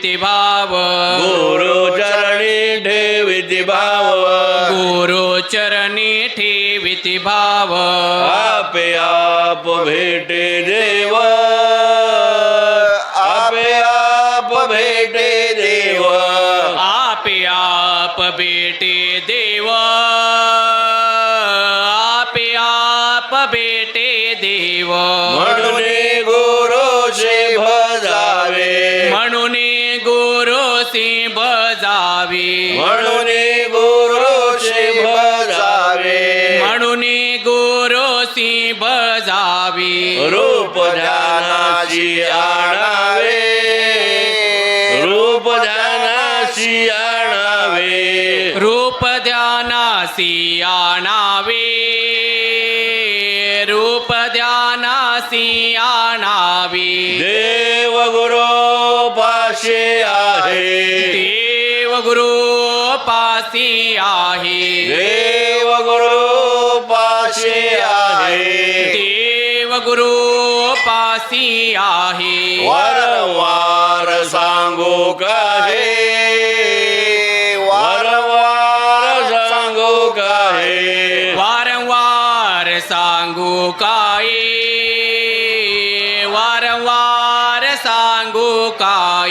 ठेविती भाव। गुरु चरणी ठेविती भाव। गुरु चरणी ठेविती भाव। आपे आप भेटे देव। आपे आप भेटे देव। आपे आप बेटे देव। आपे आप बेटे देव। म्हणून गुरुशी સિંહ બજાવે મણુની ગુરુ સિંહ બજાવે મણુની ગુરુ સિંહ બજાવે રૂપ જાનાજી આણાવે. રૂપ જાનાજી આણાવે. રૂપ ધ્યાનાસી આણાવે. દેવ ગુરુ પાસે આ गुरु पासी आहे. देव गुरु पाशे आहे. देव गुरु पासी आहे. वारंवार सांगू काहे. वारंवार सांगू काहे. वारंवार सांगू काय. वारंवार सांगू काय.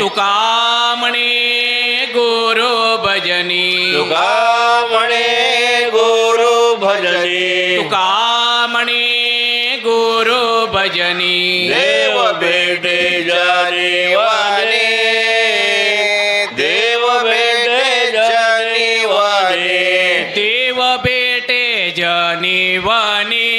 तुका म्हणे गुरु भजनी। तुका म्हणे गुरु भजनी। तुका म्हणे गुरु भजनी। देव भेटे जानेवाने। देव भेटे जानेवाने। देव बेटे जनिवनी।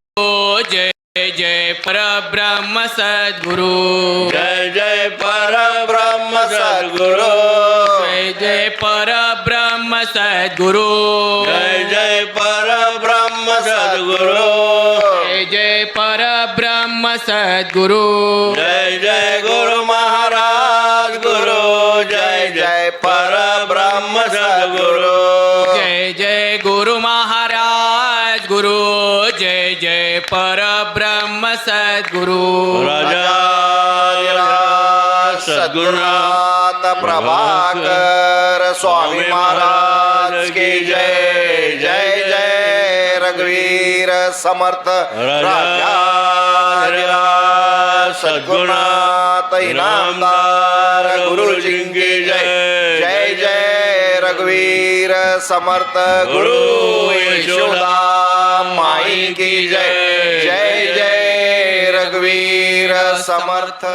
ब्रह्म सद्गुरु। जय जय पर ब्रह्म सद्गुरु। जय जय पर ब्रह्म सद्गुरु। जय जय पर ब्रह्म सद्गुरु। जय जय पर ब्रह्म सद्गुरु। जय जय गुरु महाराज गुरु। जय जय पर ब्रह्म सद्गुरु। जय जय गुरु महाराज गुरु। जय जय पर ब्रह्म सद्गुरु। राजा सद्गुरुनाथ प्रभाकर स्वामी महाराज की जय जय जय रघुवीर समर्थ। राजा सद्गुरुनाथ इनामदार गुरुजी की जय। जय जय रघुवीर समर्थ। गुरु यशोदा माई की जय। समर्थ